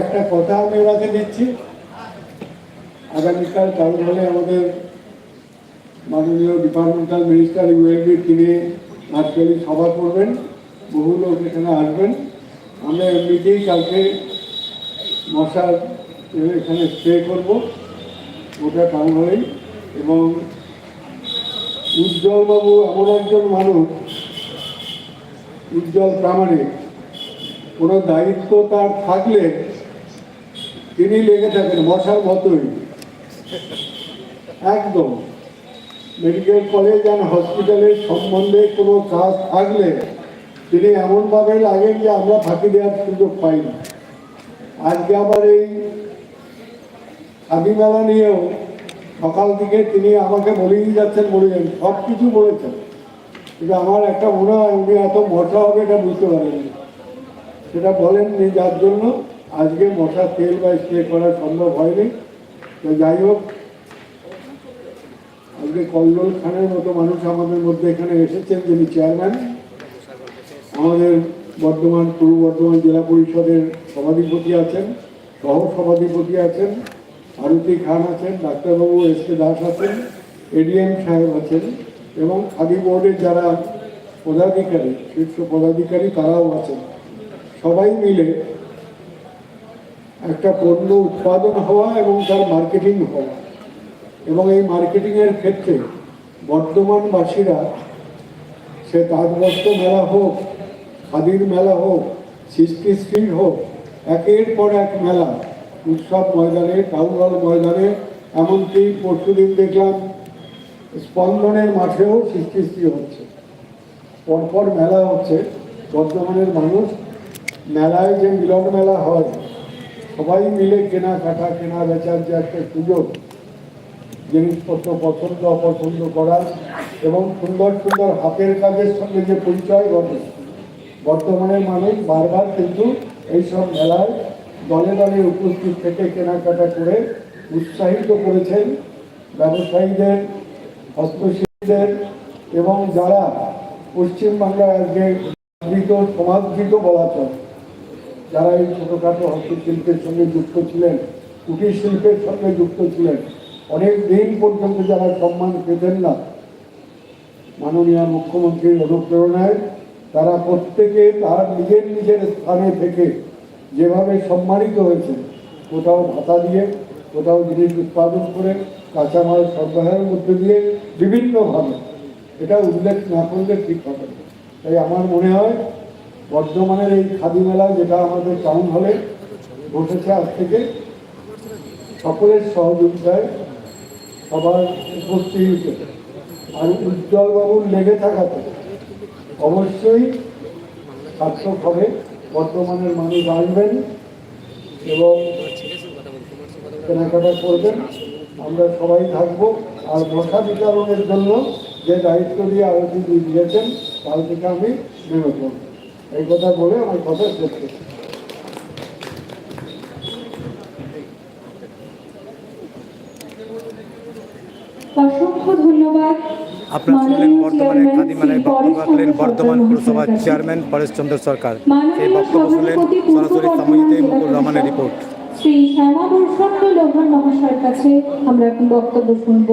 একটা কথা আমি ওনাকে দিচ্ছি। আগামীকাল টাউন হলে আমাদের মাননীয় ডিপার্টমেন্টাল মিনিস্টার ইউএলবি তিনি ভার্চুয়ালি সভা করবেন। বহু লোক এখানে আসবেন। আমরা এমনিতেই কালকে মশার এখানে স্প্রে করব ওটা টাউন হলেই এবং উজ্জ্বলবাবু এমন একজন মানুষ, উজ্জ্বল প্রামাণিক। কোনো দায়িত্ব তার থাকলে তিনি লেগে থাকেন, মশার মতোই। একদম। মেডিকেল কলেজ অ্যান্ড হসপিটালের সম্বন্ধে কোনো কাজ থাকলে তিনি এমনভাবে লাগেন যে আমরা ফাঁকি দেওয়ার সুযোগ পাই না। আজকে আবার এই খাদি মেলা নিয়েও সকাল থেকে তিনি আমাকে বলেই যাচ্ছেন, বলেছেন সব কিছু বলেছেন। কিন্তু আমার একটা মনে হয়, উনি এত মশা হবে এটা বুঝতে পারেননি। সেটা বলেননি যার জন্য আজকে মশা তেল বা স্প্রে করা সম্ভব হয়নি। তো যাই হোক, আজকে কল্লোল খানের মতো মানুষ আমাদের মধ্যে এখানে এসেছেন যিনি চেয়ারম্যান। আমাদের বর্ধমান, পূর্ব বর্ধমান জেলা পরিষদের সভাধিপতি আছেন, সহ সভাধিপতি আছেন, আরতি খান আছেন, ডাক্তারবাবু এস কে দাস আছেন এডিএম সাহেব আছেন এবং খাদি বোর্ডের যারা পদাধিকারী, শীর্ষ পদাধিকারী তারাও আছেন। সবাই মিলে একটা পণ্য উৎপাদন হওয়া এবং তার মার্কেটিং হওয়া। এবং এই মার্কেটিংয়ের ক্ষেত্রে বর্তমানবাসীরা সে তাজবস্ত্র মেলা হোক খাদির মেলা হোক সৃষ্টি স্ট্রিট হোক, একের পর এক মেলা, উৎসব ময়দানে টাউন হল ময়দানে, এমনকি পরশুদিন দেখলাম স্পন্দনের মাঠেও সৃষ্টি হচ্ছে। পরপর মেলা হচ্ছে, বর্তমানের মানুষ মেলায় যে মিলন মেলা হয়, সবাই মিলে কেনাকাটা কেনা বেচার যে একটা সুযোগ, জিনিসপত্র পছন্দ, অপছন্দ করার এবং সুন্দর সুন্দর হাতের কাজের সঙ্গে যে পরিচয় ঘটে। বর্তমানে মানুষ বারবার কিন্তু এইসব মেলায় দলে দলে উপস্থিত থেকে কেনাকাটা করে উৎসাহিত করেছেন ব্যবসায়ীদের, হস্তশিল্পীদের এবং যারা পশ্চিমবাংলার আজকে সমাজগৃত বলা চলে। যারা এই ছোটোখাটো হস্তশিল্পের সঙ্গে যুক্ত ছিলেন, কুটির শিল্পের সঙ্গে যুক্ত ছিলেন, অনেক দিন পর্যন্ত যারা সম্মান পেতেন না, মাননীয় মুখ্যমন্ত্রীর অনুপ্রেরণায়, তারা প্রত্যেকে তার নিজের নিজের স্থানে থেকে যেভাবে সম্মানিত হয়েছে কোথাও ভাতা দিয়ে, কোথাও জিনিস উৎপাদন করে, কাঁচামাল সরবরাহের মধ্যে দিয়ে বিভিন্নভাবে। এটা উল্লেখ না করলে ঠিক হবে তাই আমার মনে হয় বর্ধমানের এই খাদি মেলা, যেটা আমাদের টাউন হলে বসেছে আজ থেকে, সকলের সহযোগিতায় সবার উপস্থিতিতে আর উজ্জ্বলবাবুর লেগে থাকাতে অবশ্যই সার্থক হবে বর্তমানের মানুষ আসবেন এবং কেনাকাটা করবেন। আমরা সবাই থাকব। আর মশা বিতরণের জন্য যে দায়িত্ব দিয়ে আরতি দিয়ে দিয়েছেন কাল থেকে আমি করব এই কথা বলে আমার কথা শেষ করছি। অসংখ্য ধন্যবাদ। আপনারা ছিলেন বর্তমানে বক্তব্য রাখলেন পুরসভার চেয়ারম্যান পরেশচন্দ্র সরকার। সেই বক্তব্য শুনলেন সরাসরি বর্ধমান মুকুল রহমানের রিপোর্ট। শ্রী শ্যামাভূষণ লোহান মহাশয়ের কাছে আমরা এখন বক্তব্য শুনব।